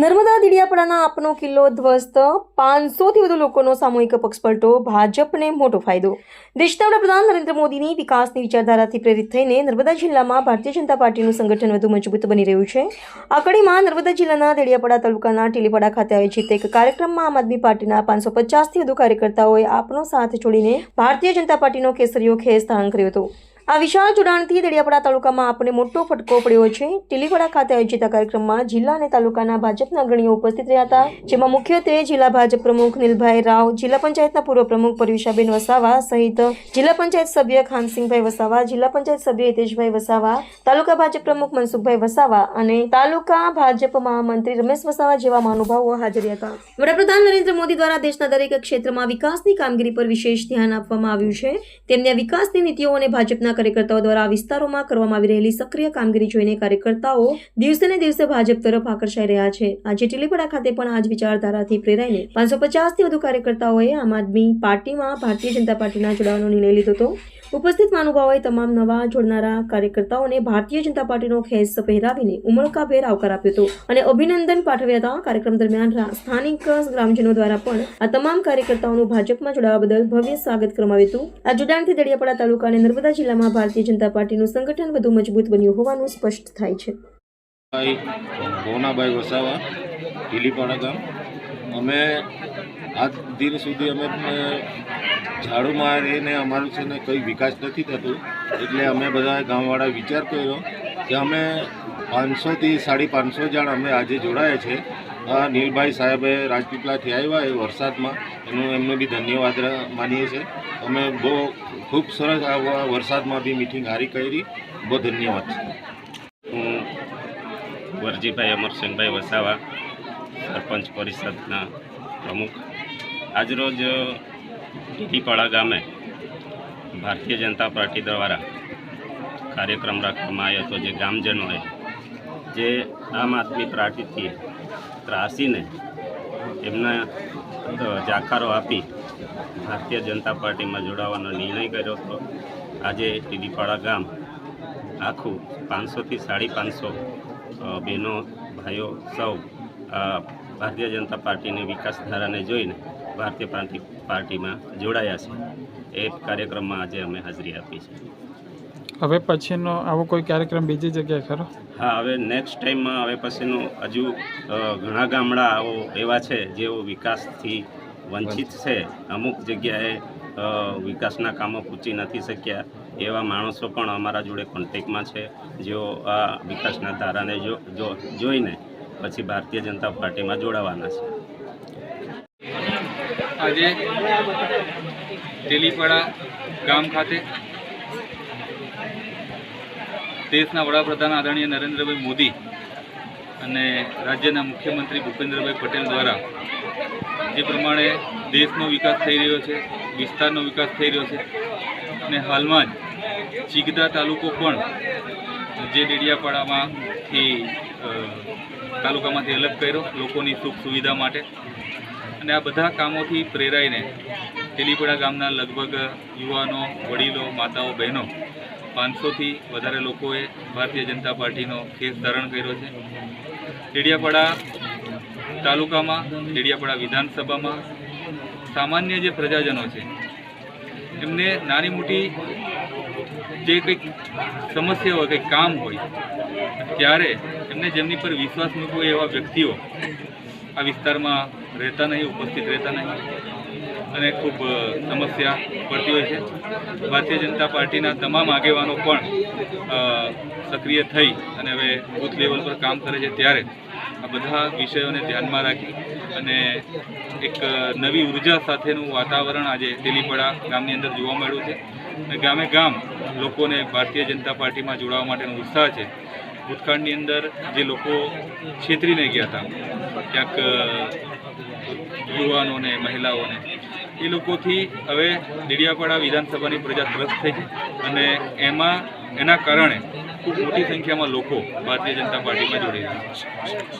નર્મદા દીડિયાપાડાના આપનો કિલ્લો ધ્વસ્ત, પાંચસોથી વધુ લોકોનો સામૂહિક પક્ષપલટો, ભાજપને મોટો ફાયદો. દેશના વડાપ્રધાન નરેન્દ્ર મોદીની વિકાસની વિચારધારાથી પ્રેરિત થઈને નર્મદા જિલ્લામાં ભારતીય જનતા પાર્ટીનું સંગઠન વધુ મજબૂત બની રહ્યું છે. આ કડીમાં નર્મદા જિલ્લાના દેડિયાપાડા તાલુકાના ટીલીપાડા ખાતે આયોજિત એક કાર્યક્રમમાં આમ આદમી પાર્ટીના પાંચસો પચાસથી વધુ કાર્યકર્તાઓએ આપનો સાથ છોડીને ભારતીય જનતા પાર્ટીનો કેસરીયો ખેસ ધારણ કર્યો હતો. આ વિશાળ જોડાણથી દેડિયાપાડા તાલુકામાં આપણે મોટો ફટકો પડ્યો છે. ટીલીપાડા ખાતે આયોજિત કાર્યક્રમમાં જિલ્લા અને તાલુકાના ભાજપના અગ્રણીઓ ઉપસ્થિત રહ્યા હતા. જેમાં મુખ્યત્વે જિલ્લા ભાજપ પ્રમુખ નીલભાઈ રાવ, જિલ્લા પંચાયતના પૂર્વ પ્રમુખ પરવિશાબેન વસાવા સહિત જિલ્લા પંચાયત સભ્ય ખાનસિંહભાઈ વસાવા, જિલ્લા પંચાયત સભ્ય હિતેશભાઈ વસાવા, તાલુકા ભાજપ પ્રમુખ મનસુખભાઈ વસાવા અને તાલુકા ભાજપ મહામંત્રી રમેશ વસાવા જેવા મહાનુભાવો હાજર હતા. વડાપ્રધાન નરેન્દ્ર મોદી દ્વારા દેશના દરેક ક્ષેત્રમાં વિકાસની કામગીરી પર વિશેષ ધ્યાન આપવામાં આવ્યું છે. તેમની વિકાસની નીતિઓ અને ભાજપના કાર્યકર્તાઓ દ્વારા આ વિસ્તારોમાં કરવામાં આવી રહેલી સક્રિય કામગીરી જોઈને કાર્યકર્તાઓ દિવસે ને દિવસે ભાજપ તરફ આકર્ષાઈ રહ્યા છે. આજે ટીલીપડા ખાતે પણ આ જ વિચારધારાથી પ્રેરાઈને પાંચસો પચાસથી વધુ કાર્યકર્તાઓએ આમ આદમી પાર્ટીમાં ભારતીય જનતા પાર્ટીના જોડાવાનો નિર્ણય લીધો હતો. ઉપસ્થિત મહાનુભાવોએ તમામ નવા જોડનારા કાર્યકર્તાઓને ભારતીય જનતા પાર્ટીનો ખેસ પહેરાવીને ઉમળકાભેર આવકાર આપ્યો હતો અને અભિનંદન પાઠવ્યા હતા. કાર્યક્રમ દરમિયાન સ્થાનિક ગ્રામજનો દ્વારા પણ આ તમામ કાર્યકર્તાઓનું ભાજપમાં જોડાવા બદલ ભવ્ય સ્વાગત કરવામાં આવ્યું હતું. આ જોડાણથી દડિયાપાડા તાલુકા અને નર્મદા જિલ્લામાં ભારતીય જનતા પાર્ટીનું સંગઠન વધુ મજબૂત બન્યું હોવાનું સ્પષ્ટ થાય છે. ભાઈ ભોનાભાઈ વસાવા, ઢીલીપાડા ગામ. અમે આજ દિન સુધી અમે ઝાડુ મારીને અમારું છે ને કંઈ વિકાસ નથી થતો, એટલે અમે બધા ગામવાળા વિચાર કર્યો કે અમે પાંચસોથી સાડી પાંચસો જણ અમે આજે જોડાયા છે. નીલભાઈ સાહેબે રાજપીપળાથી આવ્યા એ વરસાદમાં. એનું એમને બી ધન્યવાદ માનીએ છીએ અમે બહુ ખૂબ સરસ આ વરસાદમાં બી મિટિંગ હારી કરી. બહુ ધન્યવાદ. હું વરજીભાઈ અમરસિંહભાઈ વસાવા, સરપંચ પરિષદના પ્રમુખ. આજરોજ ટીટીપાડા ગામે ભારતીય જનતા પાર્ટી દ્વારા કાર્યક્રમ રાખવામાં આવ્યો હતો જે ગામજનોએ, જે આમ આદમી પાર્ટીથી ત્રાસીને એમના જાકારો આપી ભારતીય જનતા પાર્ટીમાં જોડાવાનો નિર્ણય કર્યો હતો. આજે ટીડીપાડા ગામ આખું પાંચસોથી સાડી પાંચસો બહેનો, ભાઈઓ સૌ ભારતીય જનતા પાર્ટીની વિકાસધારાને જોઈને ભારતીય પાર્ટી પાર્ટીમાં જોડાયા છે. એ કાર્યક્રમમાં આજે અમે હાજરી આપી છે. હવે પછીનો આવો કોઈ કાર્યક્રમ બીજી જગ્યાએ ખરો? હા હવે નેક્સ્ટ ટાઈમમાં હવે પછીનું હજુ ઘણા ઘણા ગામડાઓ એવા છે જેઓ વિકાસથી વંચિત છે. અમુક જગ્યાએ વિકાસના કામો પૂછી નથી શક્યા. એવા માણસો પણ અમારા જોડે કોન્ટેકમાં છે જેઓ આ વિકાસના ધારાને જો જો જોઈને પછી ભારતીય જનતા પાર્ટીમાં જોડાવાના છે. આજે તેલીપાડા ગામ ખાતે દેશના વડાપ્રધાન આદરણીય નરેન્દ્રભાઈ મોદી અને રાજ્યના મુખ્યમંત્રી ભૂપેન્દ્રભાઈ પટેલ દ્વારા જે પ્રમાણે દેશનો વિકાસ થઈ રહ્યો છે, વિસ્તારનો વિકાસ થઈ રહ્યો છે અને હાલમાં જ ચીગદા તાલુકો પણ જે ડેડિયાપાડામાંથી તાલુકામાંથી અલગ કર્યો લોકોની સુખ સુવિધા માટે. અને આ બધા કામોથી પ્રેરાઈને તેલીપડા ગામના લગભગ યુવાનો, વડીલો, માતાઓ, બહેનો પાંચસોથી વધારે લોકોએ ભારતીય જનતા પાર્ટીનો કેસ ધારણ કર્યો છે. ડેડિયાપાડા તાલુકામાં, ડેડિયાપાડા વિધાનસભામાં સામાન્ય જે પ્રજાજનો છે, એમને નાની મોટી જે કંઈક સમસ્યા હોય, કંઈક કામ હોય, ત્યારે એમને જેમની પર વિશ્વાસ મૂકવો એવા વ્યક્તિઓ આ વિસ્તારમાં રહેતા નહીં, ઉપસ્થિત રહેતા નહીં. અને ખૂબ સમસ્યા પડતી હોય છે. ભારતીય જનતા પાર્ટીના તમામ આગેવાનો પણ સક્રિય થઈ અને હવે બૂથ લેવલ પર કામ કરે છે ત્યારે આ બધા વિષયોને ધ્યાનમાં રાખી અને એક નવી ઊર્જા સાથેનું વાતાવરણ આજે તેલીપડા ગામની અંદર જોવા મળ્યું છે. અને ગામે ગામ લોકોને ભારતીય જનતા પાર્ટીમાં જોડાવા માટેનો ઉત્સાહ છે. ભૂતકાળની અંદર જે લોકો છેતરીને ગયા હતા, ક્યાંક યુવાનોને, મહિલાઓને એ લોકોથી હવે ડેડિયાપાડા વિધાનસભાની પ્રજા ત્રસ્ત થઈ છે. અને એમાં, એના કારણે ખૂબ મોટી સંખ્યામાં લોકો ભારતીય જનતા પાર્ટીમાં જોડાઈ રહ્યા છે.